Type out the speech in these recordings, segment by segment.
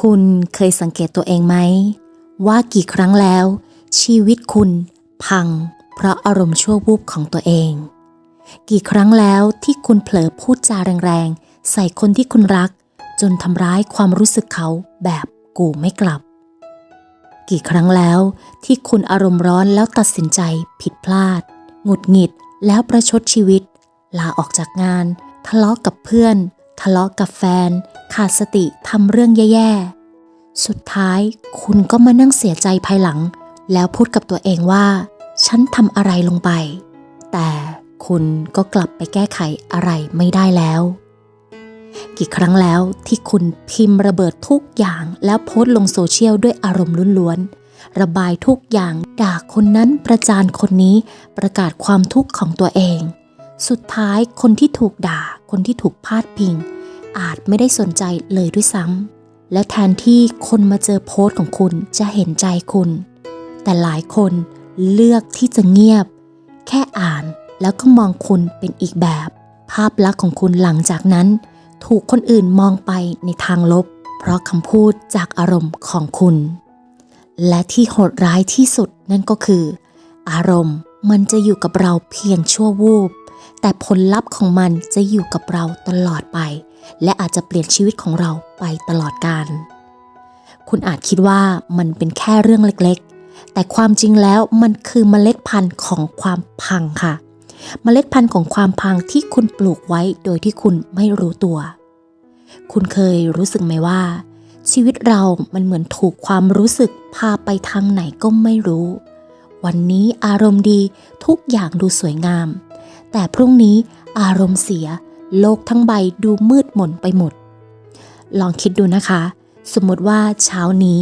คุณเคยสังเกตตัวเองไหม ว่ากี่ครั้งแล้ว ชีวิตคุณพัง เพราะอารมณ์ชั่ววูบของตัวเอง กี่ครั้งแล้วที่คุณเผลอพูดจาแรงๆ ใส่คนที่คุณรัก จนทำร้ายความรู้สึกเขาแบบกูไม่กลับ กี่ครั้งแล้วที่คุณอารมณ์ร้อนแล้วตัดสินใจผิดพลาด หงุดหงิดแล้วประชดชีวิต ลาออกจากงาน ทะเลาะกับเพื่อน ทะเลาะกับแฟน ขาดสติทำเรื่องแย่ๆ สุดท้ายคุณก็มานั่งเสียใจภายหลัง แล้วพูดกับตัวเองว่า ฉันทำอะไรลงไป แต่คุณก็กลับไปแก้ไขอะไรไม่ได้แล้ว กี่ครั้งแล้วที่คุณพิมพ์ระเบิดทุกอย่างแล้วโพสต์ลงโซเชียลด้วยอารมณ์ล้วนๆ ระบายทุกอย่างด่าคนนั้นประจานคนนี้ประกาศความทุกข์ของตัวเอง สุดท้ายคนที่ถูกด่า คนที่ถูกพาดพิง อาจไม่ได้สนใจเลยด้วยซ้ำ และแทนที่คนมาเจอโพสต์ของคุณจะเห็นใจคุณ แต่หลายคนเลือกที่จะเงียบ แค่อ่านแล้วก็มองคุณเป็นอีกแบบ ภาพลักษณ์ของคุณหลังจากนั้น ถูกคนอื่นมองไปในทางลบ เพราะคำพูดจากอารมณ์ของคุณ และที่โหดร้ายที่สุดนั่นก็คือ อารมณ์มันจะอยู่กับเราเพียงชั่ววูบ แต่ผลลัพธ์ของมันจะอยู่กับเราตลอดไป และอาจจะเปลี่ยนชีวิตของเราไปตลอดกาลคุณอาจคิดว่ามันเป็นแค่เรื่องเล็กๆ แต่ความจริงแล้วมันคือเมล็ดพันธุ์ของความพังค่ะ เมล็ดพันธุ์ของความพังที่คุณปลูกไว้โดยที่คุณไม่รู้ตัว คุณเคยรู้สึกไหมว่า ชีวิตเรามันเหมือนถูกความรู้สึกพาไปทางไหนก็ไม่รู้ วันนี้อารมณ์ดีทุกอย่างดูสวยงาม แต่พรุ่งนี้อารมณ์เสีย โลกทั้งใบดูมืดมนไปหมด ลองคิดดูนะคะ สมมติว่าเช้านี้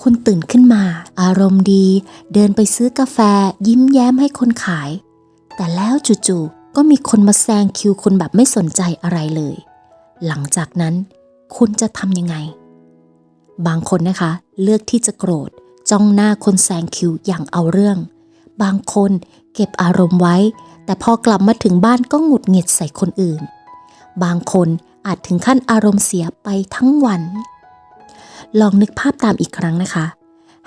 คุณตื่นขึ้นมา อารมณ์ดี เดินไปซื้อกาแฟ ยิ้มแย้มให้คนขาย แต่แล้วจู่ๆก็มีคนมาแซงคิวคุณแบบไม่สนใจอะไรเลย หลังจากนั้น คุณจะทำยังไง บางคนนะคะ เลือกที่จะโกรธจ้องหน้าคนแซงคิวอย่างเอาเรื่อง บางคนเก็บอารมณ์ไว้ แต่พอกลับมาถึงบ้านก็หงุดหงิดใส่คนอื่น บางคนอาจถึงขั้นอารมณ์เสียไปทั้งวัน ลองนึกภาพตามอีกครั้งนะคะ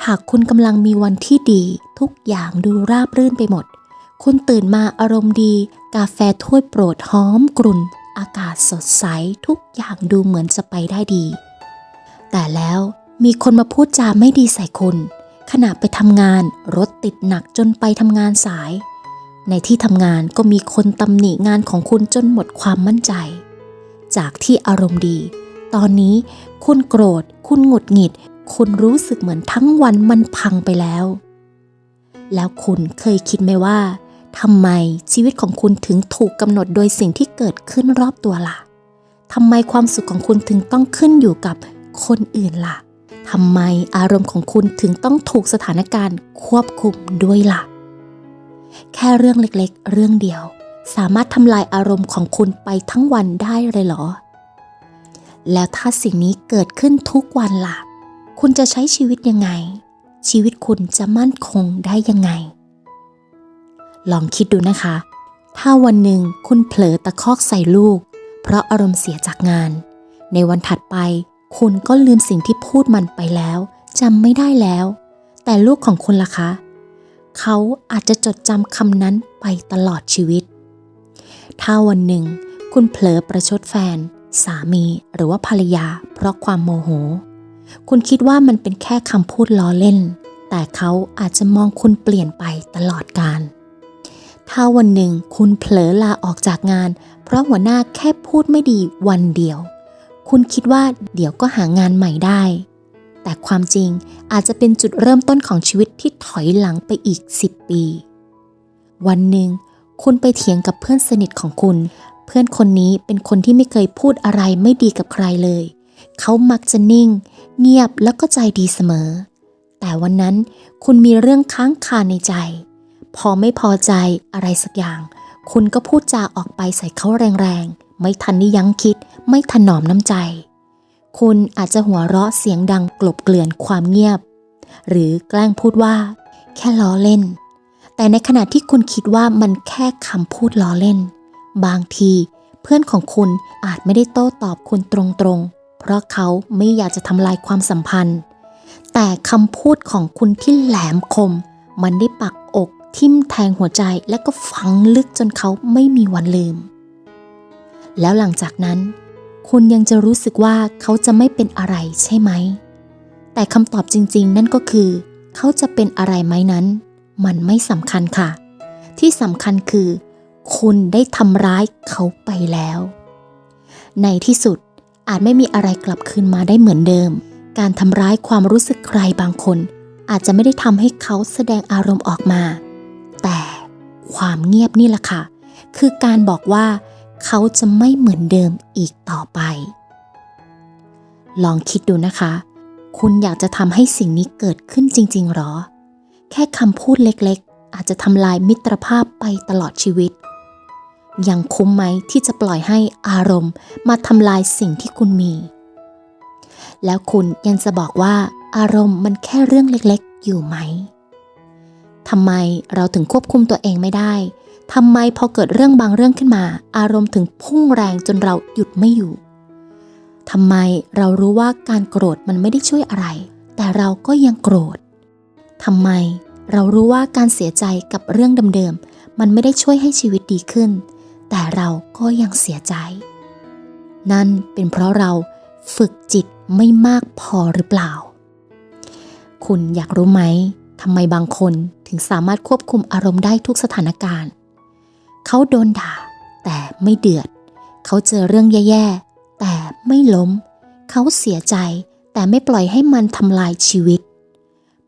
หากคุณกำลังมีวันที่ดีทุกอย่างดูราบรื่นไปหมด คุณตื่นมาอารมณ์ดี กาแฟถ้วยโปรดหอมกรุ่น อากาศสดใสทุกอย่างดูเหมือนจะไปได้ดี แต่แล้วมีคนมาพูดจาไม่ดีใส่คุณขณะไปทำงานรถติดหนักจนไปทำงานสาย ในที่ทำงานก็มีคนตำหนิงานของคุณจนหมดความมั่นใจ จากที่อารมณ์ดี ตอนนี้คุณโกรธ คุณหงุดหงิด คุณรู้สึกเหมือนทั้งวันมันพังไปแล้ว แล้วคุณเคยคิดไหมว่าทำไมชีวิตของคุณถึงถูกกำหนดโดยสิ่งที่เกิดขึ้นรอบตัวล่ะทำไมความสุขของคุณถึงต้องขึ้นอยู่กับคนอื่นล่ะทำไมอารมณ์ของคุณถึงต้องถูกสถานการณ์ควบคุมด้วยล่ะ แค่เรื่องเล็กๆ เรื่องเดียว สามารถทำลายอารมณ์ของคุณไปทั้งวันได้เลยเหรอ แล้วถ้าสิ่งนี้เกิดขึ้นทุกวันล่ะ คุณจะใช้ชีวิตยังไง ชีวิตคุณจะมั่นคงได้ยังไง ลองคิดดูนะคะ ถ้าวันหนึ่งคุณเผลอตะคอกใส่ลูก เพราะอารมณ์เสียจากงาน ในวันถัดไป คุณก็ลืมสิ่งที่พูดมันไปแล้วจำไม่ได้แล้ว แต่ลูกของคุณล่ะคะ เขาอาจจะจดจำคำนั้นไปตลอดชีวิต ถ้าวันหนึ่ง คุณเผลอประชดแฟน สามีหรือว่าภรรยา เพราะความโมโห คุณคิดว่ามันเป็นแค่คำพูดล้อเล่น แต่เขาอาจจะมองคุณเปลี่ยนไปตลอดกาลถ้าวันหนึ่งคุณเผลอลาออกจากงาน เพราะหัวหน้าแค่พูดไม่ดีวันเดียว คุณคิดว่าเดี๋ยวก็หางานใหม่ได้ แต่ความจริงอาจจะเป็นจุดเริ่มต้นของชีวิตที่ถอยหลังไปอีก 10 ปี วันหนึ่ง คุณไปเถียงกับเพื่อนสนิทของคุณ เพื่อนคนนี้เป็นคนที่ไม่เคยพูดอะไรไม่ดีกับใครเลย เขามักจะนิ่ง เงียบแล้วก็ใจดีเสมอ แต่วันนั้นคุณมีเรื่องค้างคาในใจ พอไม่พอใจอะไรสักอย่าง คุณก็พูดจาออกไปใส่เขาแรงๆ ไม่ทันได้ยั้งคิด ไม่ถนอมน้ำใจ คุณอาจจะหัวเราะเสียงดังกลบเกลื่อนความเงียบ หรือแกล้งพูดว่า แค่ล้อเล่น แต่ในขณะที่คุณคิดว่ามันแค่คำพูดล้อเล่น บางที เพื่อนของคุณอาจไม่ได้โต้ตอบคุณตรงๆ เพราะเขาไม่อยากจะทำลายความสัมพันธ์ แต่คำพูดของคุณที่แหลมคม มันได้ปักอกทิ่มแทงหัวใจและก็ฝังลึกจนเขาไม่มีวันลืม แล้วหลังจากนั้น คุณยังจะรู้สึกว่าเขาจะไม่เป็นอะไรใช่ไหม แต่คำตอบจริงๆ นั่นก็คือ เขาจะเป็นอะไรไหมนั้น มันไม่สำคัญค่ะ ที่สำคัญคือ คุณได้ทำร้ายเขาไปแล้ว ในที่สุดอาจไม่มีอะไรกลับคืนมาได้เหมือนเดิม การทำร้ายความรู้สึกใครบางคน อาจจะไม่ได้ทำให้เขาแสดงอารมณ์ออกมา แต่ความเงียบนี่แหละค่ะ คือการบอกว่า เขาจะไม่เหมือนเดิมอีกต่อไป ลองคิดดูนะคะ คุณอยากจะทำให้สิ่งนี้เกิดขึ้นจริง ๆหรอ แค่คำพูดเล็กๆ อาจจะทำลายมิตรภาพไปตลอดชีวิต ยังคุ้มไหมที่จะปล่อยให้อารมณ์มาทำลายสิ่งที่คุณมี แล้วคุณยังจะบอกว่าอารมณ์มันแค่เรื่องเล็กๆ อยู่ไหมทำไมเราถึงควบคุมตัวเองไม่ได้ ทำไมพอเกิดเรื่องบางเรื่องขึ้นมา อารมณ์ถึงพุ่งแรงจนเราหยุดไม่อยู่ทำไมเรารู้ว่าการโกรธมันไม่ได้ช่วยอะไร แต่เราก็ยังโกรธทำไมเรารู้ว่าการเสียใจกับเรื่องเดิมๆมันไม่ได้ช่วยให้ชีวิตดีขึ้น แต่เราก็ยังเสียใจ นั่นเป็นเพราะเราฝึกจิตไม่มากพอหรือเปล่า คุณอยากรู้ไหมทำไมบางคนถึงสามารถควบคุมอารมณ์ได้ทุกสถานการณ์ เขาโดนด่า แต่ไม่เดือด เขาเจอเรื่องแย่ๆ แต่ไม่ล้ม เขาเสียใจแต่ไม่ปล่อยให้มันทำลายชีวิต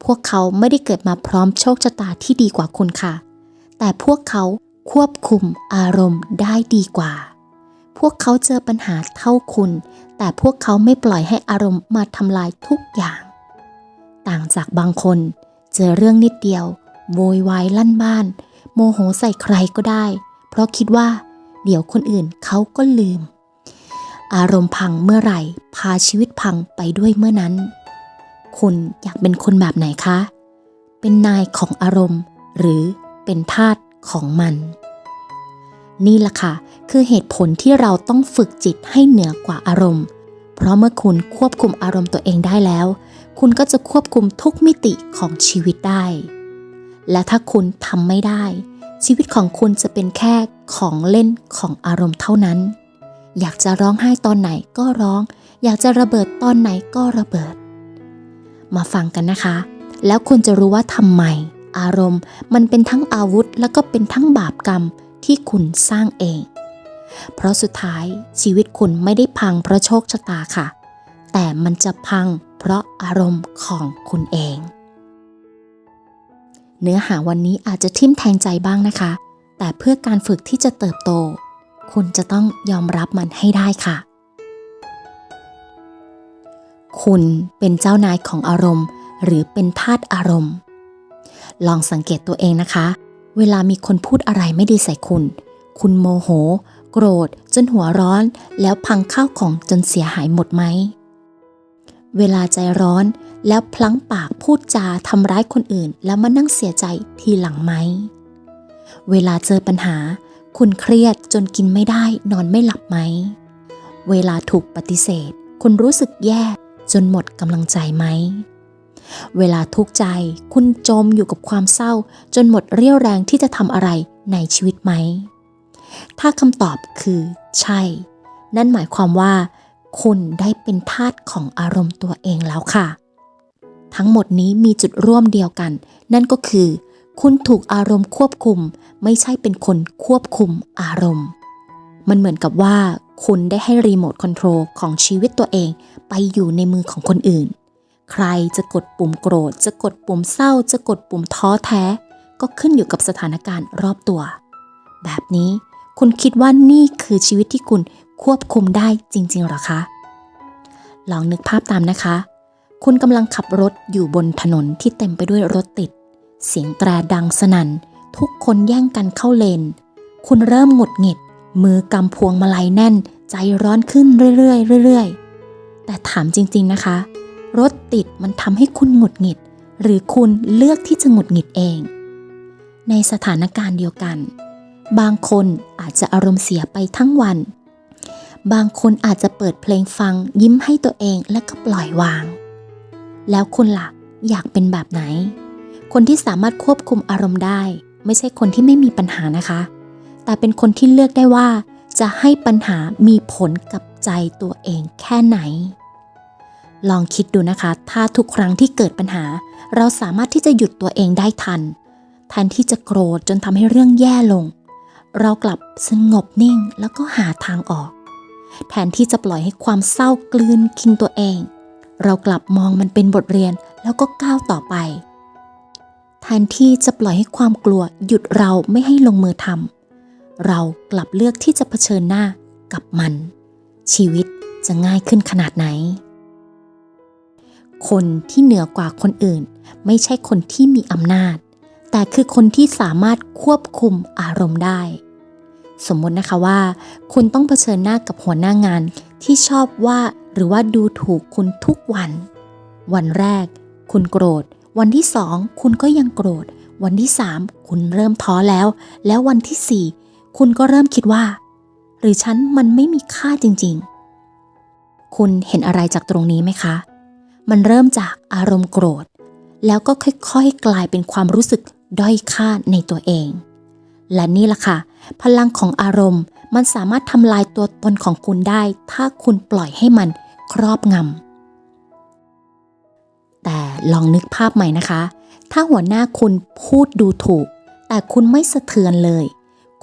พวกเขาไม่ได้เกิดมาพร้อมโชคชะตาที่ดีกว่าคุณค่ะ แต่พวกเขาควบคุมอารมณ์ได้ดีกว่า พวกเขาเจอปัญหาเท่าคุณ แต่พวกเขาไม่ปล่อยให้อารมณ์มาทำลายทุกอย่าง ต่างจากบางคน เจอเรื่องนิดเดียวโวยวายลั่นบ้าน โมโหใส่ใครก็ได้ เพราะคิดว่า เดี๋ยวคนอื่นเขาก็ลืม อารมณ์พังเมื่อไหร่ พาชีวิตพังไปด้วยเมื่อนั้น คุณอยากเป็นคนแบบไหนคะ เป็นนายของอารมณ์ หรือเป็นทาสของมัน นี่แหละค่ะ คือเหตุผลที่เราต้องฝึกจิตให้เหนือกว่าอารมณ์ เพราะเมื่อคุณควบคุมอารมณ์ตัวเองได้แล้ว คุณก็จะควบคุมทุกมิติของชีวิตได้ และถ้าคุณทำไม่ได้ ชีวิตของคุณจะเป็นแค่ของเล่นของอารมณ์เท่านั้น อยากจะร้องไห้ตอนไหนก็ร้อง อยากจะระเบิดตอนไหนก็ระเบิด มาฟังกันนะคะ แล้วคุณจะรู้ว่าทำไม อารมณ์มันเป็นทั้งอาวุธ แล้วก็เป็นทั้งบาปกรรมที่คุณสร้างเอง เพราะสุดท้ายชีวิตคุณไม่ได้พังเพราะโชคชะตาค่ะ แต่มันจะพังเพราะอารมณ์ของคุณเอง เนื้อหาวันนี้อาจจะทิ่มแทงใจบ้างนะคะ แต่เพื่อการฝึกที่จะเติบโต คุณจะต้องยอมรับมันให้ได้ค่ะ คุณเป็นเจ้านายของอารมณ์ หรือเป็นทาสอารมณ์ ลองสังเกตตัวเองนะคะ เวลามีคนพูดอะไรไม่ดีใส่คุณ คุณโมโห โกรธ จนหัวร้อน แล้วพังข้าวของจนเสียหายหมดไหม เวลาใจร้อน แล้วพลั้งปากพูดจาทำร้ายคนอื่น แล้วมานั่งเสียใจทีหลังไหม เวลาเจอปัญหา คุณเครียดจนกินไม่ได้นอนไม่หลับไหม เวลาถูกปฏิเสธ คุณรู้สึกแย่จนหมดกำลังใจไหม เวลาทุกข์ใจ คุณจมอยู่กับความเศร้า จนหมดเรี่ยวแรงที่จะทำอะไรในชีวิตไหม ถ้าคำตอบคือ ใช่ นั่นหมายความว่า คุณได้เป็นทาสของอารมณ์ตัวเองแล้วค่ะ ทั้งหมดนี้มีจุดร่วมเดียวกัน นั่นก็คือ คุณถูกอารมณ์ควบคุม ไม่ใช่เป็นคนควบคุมอารมณ์ มันเหมือนกับว่า คุณได้ให้รีโมทคอนโทรลของชีวิตตัวเอง ไปอยู่ในมือของคนอื่น ใครจะกดปุ่มโกรธ จะกดปุ่มเศร้า จะกดปุ่มท้อแท้ ก็ขึ้นอยู่กับสถานการณ์รอบตัว แบบนี้คุณคิดว่านี่คือชีวิตที่คุณควบคุมได้จริงๆหรอคะ ลองนึกภาพตามนะคะ คุณกำลังขับรถอยู่บนถนนที่เต็มไปด้วยรถติด เสียงแตรดังสนั่น ทุกคนแย่งกันเข้าเลน คุณเริ่มหงุดหงิด มือกำพวงมาลัยแน่น ใจร้อนขึ้นเรื่อยๆเรื่อยๆ แต่ถามจริง ๆนะคะ รถติดมันทำให้คุณหงุดหงิด หรือคุณเลือกที่จะหงุดหงิดเอง ในสถานการณ์เดียวกัน บางคนอาจจะอารมณ์เสียไปทั้งวัน บางคนอาจจะเปิดเพลงฟังยิ้มให้ตัวเองและก็ปล่อยวาง แล้วคุณล่ะอยากเป็นแบบไหน คนที่สามารถควบคุมอารมณ์ได้ ไม่ใช่คนที่ไม่มีปัญหานะคะ แต่เป็นคนที่เลือกได้ว่า จะให้ปัญหามีผลกับใจตัวเองแค่ไหน ลองคิดดูนะคะ ถ้าทุกครั้งที่เกิดปัญหา เราสามารถที่จะหยุดตัวเองได้ทันแทนที่จะโกรธจนทำให้เรื่องแย่ลง เรากลับสงบนิ่งแล้วก็หาทางออก แทนที่จะปล่อยให้ความเศร้ากลืนกินตัวเอง เรากลับมองมันเป็นบทเรียนแล้วก็ก้าวต่อไป แทนที่จะปล่อยให้ความกลัวหยุดเราไม่ให้ลงมือทำเรากลับเลือกที่จะเผชิญหน้ากับมัน ชีวิตจะง่ายขึ้นขนาดไหน คนที่เหนือกว่าคนอื่น ไม่ใช่คนที่มีอำนาจ แต่คือคนที่สามารถควบคุมอารมณ์ได้ สมมตินะคะว่า คุณต้องเผชิญหน้ากับหัวหน้างาน ที่ชอบว่าหรือว่าดูถูกคุณทุกวัน วันแรก คุณโกรธ วันที่สองคุณก็ยังโกรธ วันที่สามคุณเริ่มท้อแล้ว แล้ววันที่สี่คุณก็เริ่มคิดว่า หรือฉันมันไม่มีค่าจริง ๆ คุณเห็นอะไรจากตรงนี้ไหมคะ มันเริ่มจากอารมณ์โกรธ แล้วก็ค่อยๆ กลายเป็นความรู้สึกด้อยค่าในตัวเอง และนี่ล่ะค่ะ พลังของอารมณ์ มันสามารถทำลายตัวตนของคุณได้ ถ้าคุณปล่อยให้มันครอบงำแต่ลองนึกภาพใหม่นะคะ ถ้าหัวหน้าคุณพูดดูถูก แต่คุณไม่สะเทือนเลย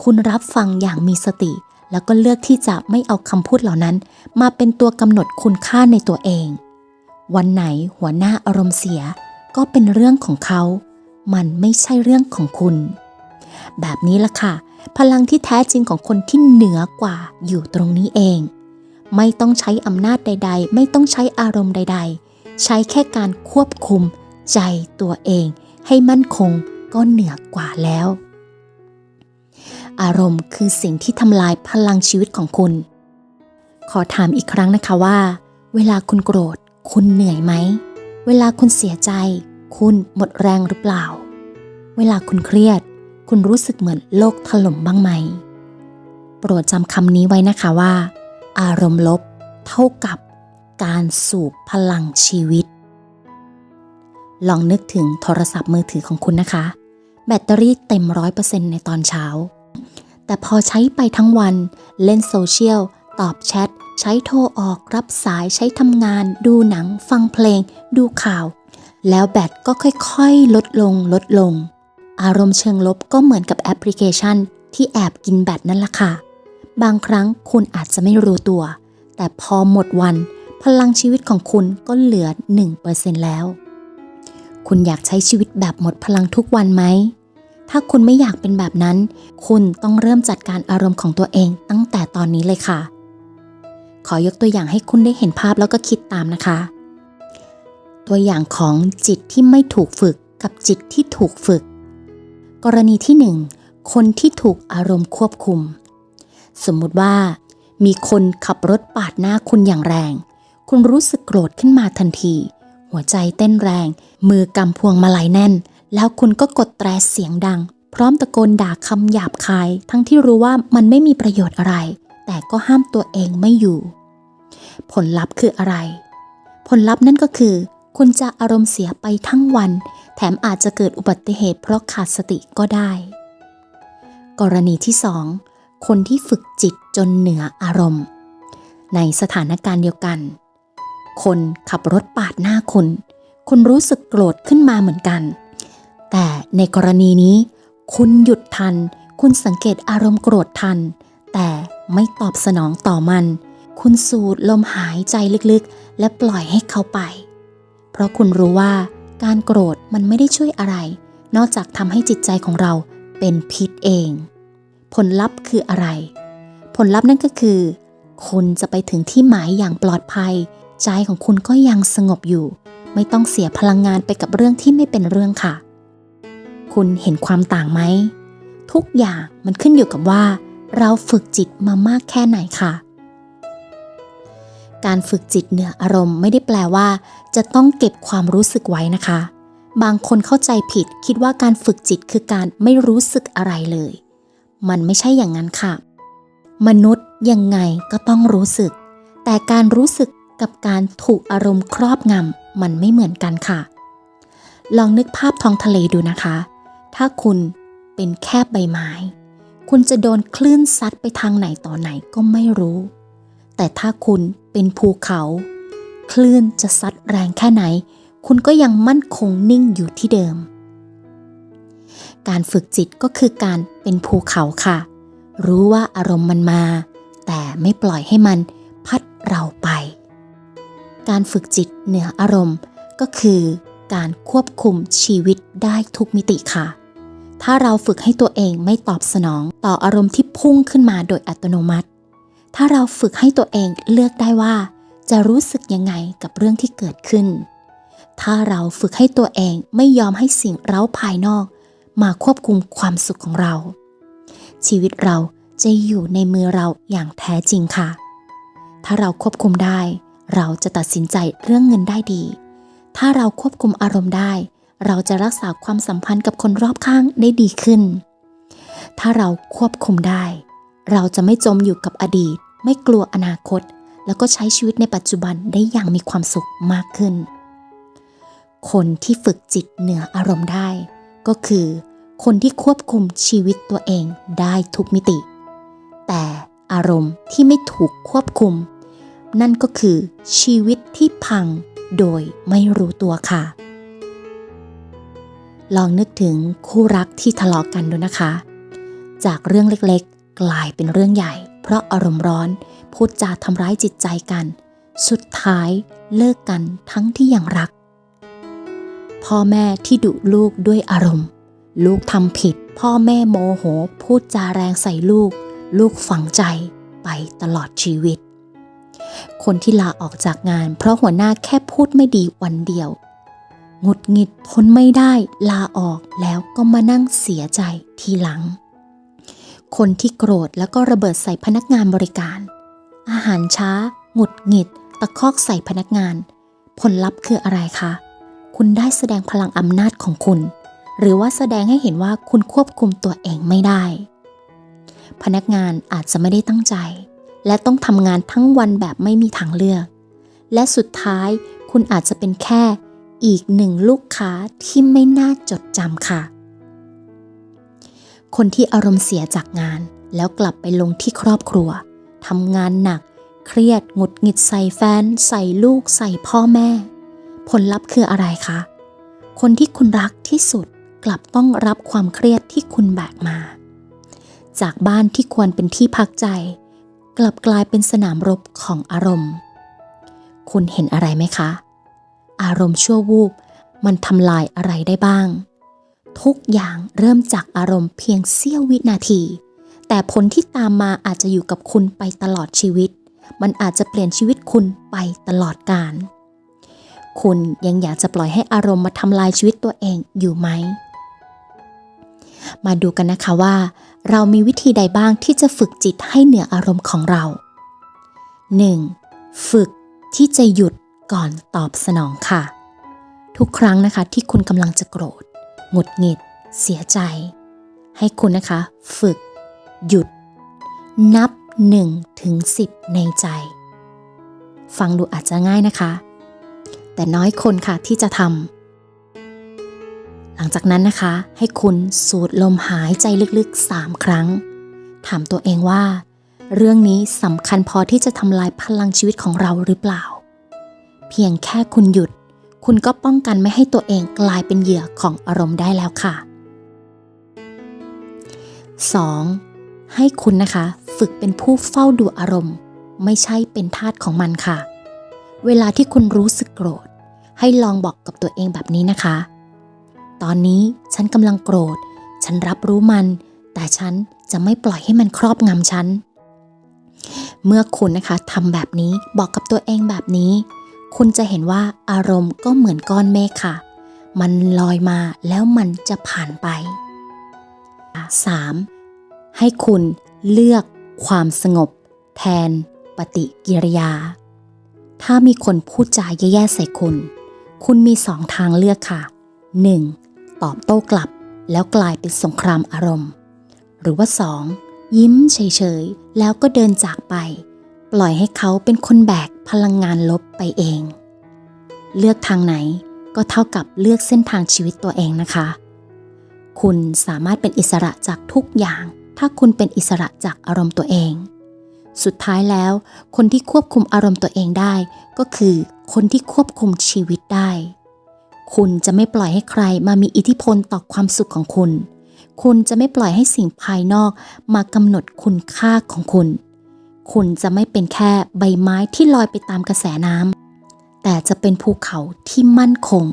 คุณรับฟังอย่างมีสติ แล้วก็เลือกที่จะไม่เอาคำพูดเหล่านั้น มาเป็นตัวกำหนดคุณค่าในตัวเอง วันไหนหัวหน้าอารมณ์เสีย ก็เป็นเรื่องของเขา มันไม่ใช่เรื่องของคุณ แบบนี้ล่ะค่ะ พลังที่แท้จริงของคนที่เหนือกว่าอยู่ตรงนี้เอง ไม่ต้องใช้อำนาจใด ๆ ไม่ต้องใช้อารมณ์ใด ๆ ใช้แค่การควบคุมใจตัวเอง ให้มั่นคงก็เหนือกว่าแล้ว อารมณ์คือสิ่งที่ทำลายพลังชีวิตของคุณ ขอถามอีกครั้งนะคะว่า เวลาคุณโกรธ คุณเหนื่อยไหม เวลาคุณเสียใจ คุณหมดแรงหรือเปล่า เวลาคุณเครียด คุณรู้สึกเหมือนโลกถล่มบ้างไหม โปรดจำคำนี้ไว้นะคะว่า อารมณ์ลบเท่ากับการสูบพลังชีวิต ลองนึกถึงโทรศัพท์มือถือของคุณนะคะ แบตเตอรี่เต็มร้อยเปอร์เซ็นต์ในตอนเช้า แต่พอใช้ไปทั้งวันเล่นโซเชียล ตอบแชท ใช้โทรออกรับสายใช้ทำงาน ดูหนัง ฟังเพลง ดูข่าว แล้วแบตก็ค่อยๆ ลดลงลดลง อารมณ์เชิงลบก็เหมือนกับแอปพลิเคชัน ที่แอบกินแบตนั่นแหละค่ะ บางครั้งคุณอาจจะไม่รู้ตัว แต่พอหมดวัน พลังชีวิตของคุณก็เหลือ 1%แล้ว คุณอยากใช้ชีวิตแบบหมดพลังทุกวันไหม ถ้าคุณไม่อยากเป็นแบบนั้น คุณต้องเริ่มจัดการอารมณ์ของตัวเองตั้งแต่ตอนนี้เลยค่ะ ขอยกตัวอย่างให้คุณได้เห็นภาพแล้วก็คิดตามนะคะ ตัวอย่างของจิตที่ไม่ถูกฝึกกับจิตที่ถูกฝึก กรณีที่หนึ่งคนที่ถูกอารมณ์ควบคุม สมมุติว่า มีคนขับรถปาดหน้าคุณอย่างแรง คุณรู้สึกโกรธขึ้นมาทันที หัวใจเต้นแรง มือกำพวงมาลัยแน่น แล้วคุณก็กดแตรเสียงดัง พร้อมตะโกนด่าคำหยาบคาย ทั้งที่รู้ว่ามันไม่มีประโยชน์อะไร แต่ก็ห้ามตัวเองไม่อยู่ ผลลัพธ์คืออะไร ผลลัพธ์นั่นก็คือ คุณจะอารมณ์เสียไปทั้งวัน แถมอาจจะเกิดอุบัติเหตุเพราะขาดสติก็ได้ กรณีที่สองคนที่ฝึกจิตจนเหนืออารมณ์ ในสถานการณ์เดียวกัน คนขับรถปาดหน้าคุณ คุณรู้สึกโกรธขึ้นมาเหมือนกัน แต่ในกรณีนี้ คุณหยุดทัน คุณสังเกตอารมณ์โกรธทัน แต่ไม่ตอบสนองต่อมัน คุณสูดลมหายใจลึกๆ และปล่อยให้เขาไป เพราะคุณรู้ว่า การโกรธมันไม่ได้ช่วยอะไร นอกจากทำให้จิตใจของเราเป็นพิษเอง ผลลัพธ์คืออะไร ผลลัพธ์นั่นก็คือ คุณจะไปถึงที่หมายอย่างปลอดภัย ใจของคุณก็ยังสงบอยู่ ไม่ต้องเสียพลังงานไปกับเรื่องที่ไม่เป็นเรื่องค่ะ คุณเห็นความต่างไหม ทุกอย่างมันขึ้นอยู่กับว่า เราฝึกจิตมามากแค่ไหนค่ะ การฝึกจิตเหนืออารมณ์ไม่ได้แปลว่า จะต้องเก็บความรู้สึกไว้นะคะ บางคนเข้าใจผิดคิดว่าการฝึกจิตคือการไม่รู้สึกอะไรเลย มันไม่ใช่อย่างนั้นค่ะ มนุษย์ยังไงก็ต้องรู้สึก แต่การรู้สึกกับการถูกอารมณ์ครอบงำมันไม่เหมือนกันค่ะ ลองนึกภาพท้องทะเลดูนะคะ ถ้าคุณเป็นแค่ใบไม้ คุณจะโดนคลื่นซัดไปทางไหนต่อไหนก็ไม่รู้ แต่ถ้าคุณ เป็นภูเขา คลื่นจะซัดแรงแค่ไหน คุณก็ยังมั่นคงนิ่งอยู่ที่เดิม การฝึกจิตก็คือการเป็นภูเขาค่ะ รู้ว่าอารมณ์มันมา แต่ไม่ปล่อยให้มันพัดเราไป การฝึกจิตเหนืออารมณ์ก็คือการควบคุมชีวิตได้ทุกมิติค่ะ ถ้าเราฝึกให้ตัวเองไม่ตอบสนองต่ออารมณ์ที่พุ่งขึ้นมาโดยอัตโนมัติ ถ้าเราฝึกให้ตัวเองเลือกได้ว่า จะรู้สึกยังไงกับเรื่องที่เกิดขึ้น ถ้าเราฝึกให้ตัวเองไม่ยอมให้สิ่งเร้าภายนอก มาควบคุมความสุขของเรา ชีวิตเราจะอยู่ในมือเราอย่างแท้จริงค่ะ ถ้าเราควบคุมได้ เราจะตัดสินใจเรื่องเงินได้ดี ถ้าเราควบคุมอารมณ์ได้ เราจะรักษาความสัมพันธ์กับคนรอบข้างได้ดีขึ้น ถ้าเราควบคุมได้ เราจะไม่จมอยู่กับอดีต ไม่กลัวอนาคต แล้วก็ใช้ชีวิตในปัจจุบันได้อย่างมีความสุขมากขึ้น คนที่ฝึกจิตเหนืออารมณ์ได้ ก็คือ คนที่ควบคุมชีวิตตัวเองได้ทุกมิติ แต่อารมณ์ที่ไม่ถูกควบคุม นั่นก็คือชีวิตที่พังโดยไม่รู้ตัวค่ะ ลองนึกถึงคู่รักที่ทะเลาะกกันดูนะคะ จากเรื่องเล็ก กลายเป็นเรื่องใหญ่ เพราะอารมณ์ร้อนพูดจาทำร้ายจิตใจกัน สุดท้ายเลิกกันทั้งที่ยังรัก พ่อแม่ที่ดุลูกด้วยอารมณ์ ลูกทำผิด พ่อแม่โมโห พูดจาแรงใส่ลูก ลูกฝังใจไปตลอดชีวิต คนที่ลาออกจากงาน เพราะหัวหน้าแค่พูดไม่ดีวันเดียวหงุดหงิดทนไม่ได้ลาออกแล้วก็มานั่งเสียใจทีหลัง คนที่โกรธแล้วก็ระเบิดใส่พนักงานบริการ อาหารช้า หงุดหงิด ตะคอกใส่พนักงาน ผลลัพธ์คืออะไรคะ คุณได้แสดงพลังอำนาจของคุณ หรือว่าแสดงให้เห็นว่าคุณควบคุมตัวเองไม่ได้ พนักงานอาจจะไม่ได้ตั้งใจ และต้องทำงานทั้งวันแบบไม่มีทางเลือก และสุดท้ายคุณอาจจะเป็นแค่อีกหนึ่งลูกค้าที่ไม่น่าจดจำค่ะ คนที่อารมณ์เสียจากงาน แล้วกลับไปลงที่ครอบครัวทำงานหนัก เครียดหงุดหงิดใส่แฟน ใส่ลูก ใส่พ่อแม่ ผลลัพธ์คืออะไรคะ คนที่คุณรักที่สุดกลับต้องรับความเครียดที่คุณแบกมา จากบ้านที่ควรเป็นที่พักใจ กลับกลายเป็นสนามรบของอารมณ์ คุณเห็นอะไรไหมคะ อารมณ์ชั่ววูบมันทำลายอะไรได้บ้าง ทุกอย่างเริ่มจากอารมณ์เพียงเสี้ยววินาที แต่ผลที่ตามมาอาจจะอยู่กับคุณไปตลอดชีวิต มันอาจจะเปลี่ยนชีวิตคุณไปตลอดกาลคุณยังอยากจะปล่อยให้อารมณ์มาทำลายชีวิตตัวเองอยู่ไหม มาดูกันนะคะว่า เรามีวิธีใดบ้างที่จะฝึกจิตให้เหนืออารมณ์ของเรา 1. ฝึกที่จะหยุดก่อนตอบสนองค่ะ ทุกครั้งนะคะที่คุณกำลังจะโกรธ หงุดหงิด เสียใจ ให้คุณนะคะ ฝึก หยุด นับ1ถึง10 ในใจ ฟังดูอาจจะง่ายนะคะ แต่น้อยคนค่ะที่จะทำหลังจากนั้นนะคะ ให้คุณสูดลมหายใจลึกๆ 3 ครั้ง ถามตัวเองว่า เรื่องนี้สำคัญพอที่จะทำลายพลังชีวิตของเราหรือเปล่า เพียงแค่คุณหยุด คุณก็ป้องกันไม่ให้ตัวเองกลายเป็นเหยื่อของอารมณ์ได้แล้วค่ะ 2. ให้คุณนะคะ ฝึกเป็นผู้เฝ้าดูอารมณ์ ไม่ใช่เป็นทาสของมันค่ะ เวลาที่คุณรู้สึกโกรธ ให้ลองบอกกับตัวเองแบบนี้นะคะ ตอนนี้ฉันกำลังโกรธ ฉันรับรู้มัน แต่ฉันจะไม่ปล่อยให้มันครอบงำฉัน เมื่อคุณนะคะทำแบบนี้บอกกับตัวเองแบบนี้ คุณจะเห็นว่าอารมณ์ก็เหมือนก้อนเมฆค่ะ มันลอยมาแล้วมันจะผ่านไป 3. ให้คุณเลือกความสงบ แทนปฏิกิริยา ถ้ามีคนพูดจาแย่ๆใส่คุณ คุณมีสองทางเลือกค่ะ 1. ตอบโต้กลับแล้วกลายเป็นสงครามอารมณ์ หรือว่า 2. ยิ้มเฉยๆ แล้วก็เดินจากไป ปล่อยให้เขาเป็นคนแบกพลังงานลบไปเอง เลือกทางไหนก็เท่ากับเลือกเส้นทางชีวิตตัวเองนะคะ คุณสามารถเป็นอิสระจากทุกอย่าง ถ้าคุณเป็นอิสระจากอารมณ์ตัวเอง สุดท้ายแล้ว คนที่ควบคุมอารมณ์ตัวเองได้ ก็คือคนที่ควบคุมชีวิตได้ คุณจะไม่ปล่อยให้ใครมามีอิทธิพลต่อความสุขของคุณ คุณจะไม่ปล่อยให้สิ่งภายนอกมากำหนดคุณค่าของคุณ คุณจะไม่เป็นแค่ใบไม้ที่ลอยไปตามกระแสน้ำแต่จะเป็นภูเขาที่มั่นคง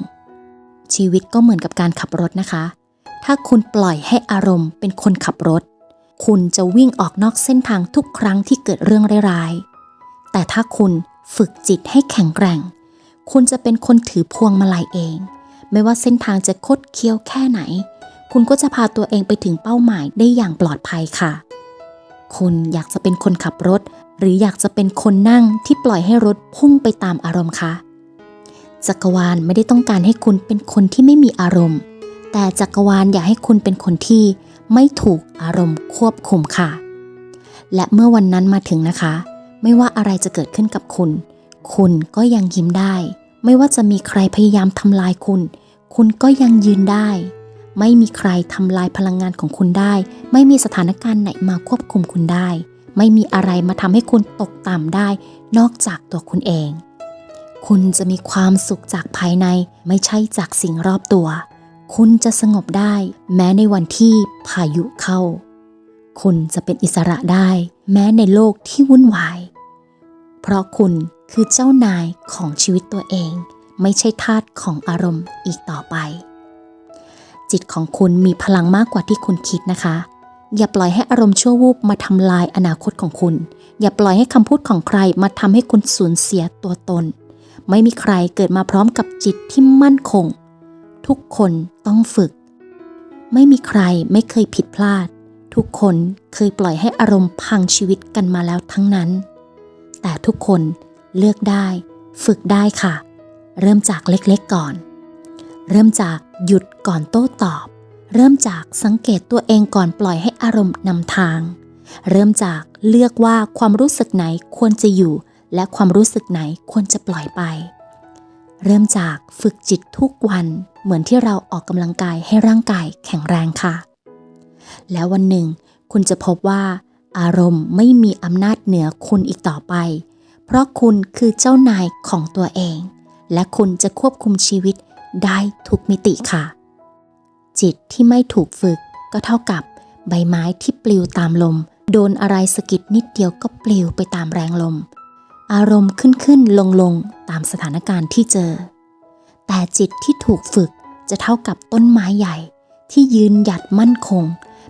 ชีวิตก็เหมือนกับการขับรถนะคะ ถ้าคุณปล่อยให้อารมณ์เป็นคนขับรถ คุณจะวิ่งออกนอกเส้นทางทุกครั้งที่เกิดเรื่องร้ายๆแต่ถ้าคุณฝึกจิตให้แข็งแกร่ง คุณจะเป็นคนถือพวงมาลัยเอง ไม่ว่าเส้นทางจะคดเคี้ยวแค่ไหน คุณก็จะพาตัวเองไปถึงเป้าหมายได้อย่างปลอดภัยค่ะ คุณอยากจะเป็นคนขับรถ หรืออยากจะเป็นคนนั่งที่ปล่อยให้รถพุ่งไปตามอารมณ์คะจักรวาลไม่ได้ต้องการให้คุณเป็นคนที่ไม่มีอารมณ์ แต่จักรวาลอยากให้คุณเป็นคนที่ไม่ถูกอารมณ์ควบคุมค่ะ และเมื่อวันนั้นมาถึงนะคะ ไม่ว่าอะไรจะเกิดขึ้นกับคุณ คุณก็ยังยิ้มได้ ไม่ว่าจะมีใครพยายามทำลายคุณ คุณก็ยังยืนได้ ไม่มีใครทำลายพลังงานของคุณได้ ไม่มีสถานการณ์ไหนมาควบคุมคุณได้ ไม่มีอะไรมาทำให้คุณตกต่ำได้ นอกจากตัวคุณเอง คุณจะมีความสุขจากภายใน ไม่ใช่จากสิ่งรอบตัว คุณจะสงบได้ แม้ในวันที่พายุเข้า คุณจะเป็นอิสระได้ แม้ในโลกที่วุ่นวาย เพราะคุณคือเจ้านายของชีวิตตัวเอง ไม่ใช่ทาสของอารมณ์อีกต่อไป จิตของคุณมีพลังมากกว่าที่คุณคิดนะคะ อย่าปล่อยให้อารมณ์ชั่ววูบมาทำลายอนาคตของคุณ อย่าปล่อยให้คำพูดของใครมาทำให้คุณสูญเสียตัวตน ไม่มีใครเกิดมาพร้อมกับจิตที่มั่นคง ทุกคนต้องฝึก ไม่มีใครไม่เคยผิดพลาด ทุกคนเคยปล่อยให้อารมณ์พังชีวิตกันมาแล้วทั้งนั้น แต่ทุกคนเลือกได้ ฝึกได้ค่ะ เริ่มจากเล็กๆก่อน เริ่มจากหยุดก่อนโต้ตอบ เริ่มจากสังเกตตัวเองก่อนปล่อยให้อารมณ์นำทาง เริ่มจากเลือกว่าความรู้สึกไหนควรจะอยู่ และความรู้สึกไหนควรจะปล่อยไป เริ่มจากฝึกจิตทุกวันเหมือนที่เราออกกำลังกายให้ร่างกายแข็งแรงค่ะ แล้ววันหนึ่ง คุณจะพบว่า อารมณ์ไม่มีอำนาจเหนือคุณอีกต่อไป เพราะคุณคือเจ้านายของตัวเอง และคุณจะควบคุมชีวิต ได้ทุกมิติค่ะ จิตที่ไม่ถูกฝึกก็เท่ากับใบไม้ที่ปลิวตามลม โดนอะไรสะกิดนิดเดียวก็ปลิวไปตามแรงลม อารมณ์ขึ้นขึ้นลงลงตามสถานการณ์ที่เจอ แต่จิตที่ถูกฝึกจะเท่ากับต้นไม้ใหญ่ ที่ยืนหยัดมั่นคง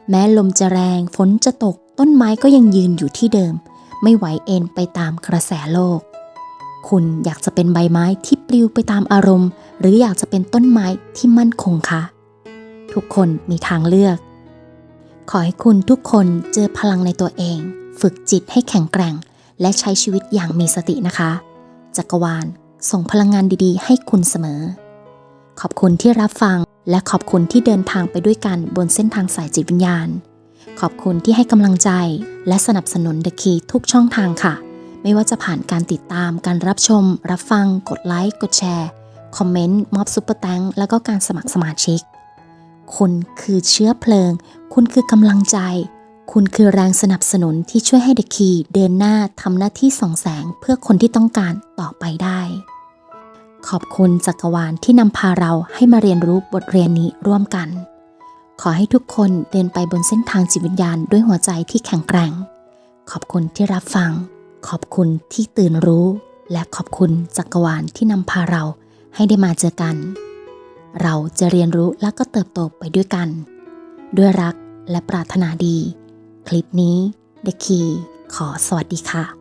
แม้ลมจะแรงฝนจะตก ต้นไม้ก็ยังยืนอยู่ที่เดิม ไม่ไหวเอ็นไปตามกระแสโลก คุณอยากจะเป็นใบไม้ที่ปลิวไปตามอารมณ์ หรืออยากจะเป็นต้นไม้ที่มั่นคงคะทุกคนมีทางเลือก ขอให้คุณทุกคนเจอพลังในตัวเอง ฝึกจิตให้แข็งแกร่ง และใช้ชีวิตอย่างมีสตินะคะ จักรวาลส่งพลังงานดีๆ ให้คุณเสมอ ขอบคุณที่รับฟังและขอบคุณที่เดินทางไปด้วยกันบนเส้นทางสายจิตวิญญาณ ขอบคุณที่ให้กำลังใจ และสนับสนุน The Key ทุกช่องทางค่ะ ไม่ว่าจะผ่านการติดตามการรับชม รับฟัง กดไลค์ กดแชร์ คอมเมนต์ มอบซุปเปอร์แตงแล้วก็การสมัครสมาชิก คุณคือเชื้อเพลิง คุณคือกำลังใจ คุณคือแรงสนับสนุนที่ช่วยให้เดอะคีเดินหน้าทำหน้าที่ส่องแสงเพื่อคนที่ต้องการต่อไปได้ ขอบคุณจักรวาลที่นำพาเราให้มาเรียนรู้บทเรียนนี้ร่วมกัน ขอให้ทุกคนเดินไปบนเส้นทางจิตวิญญาณด้วยหัวใจที่แข็งแกร่ง ขอบคุณที่รับฟัง ขอบคุณที่ตื่นรู้ และขอบคุณจักรวาลที่นำพาเราให้ได้มาเจอกัน เราจะเรียนรู้และก็เติบโตไปด้วยกัน ด้วยรักและปรารถนาดี คลิปนี้เดคีขอสวัสดีค่ะ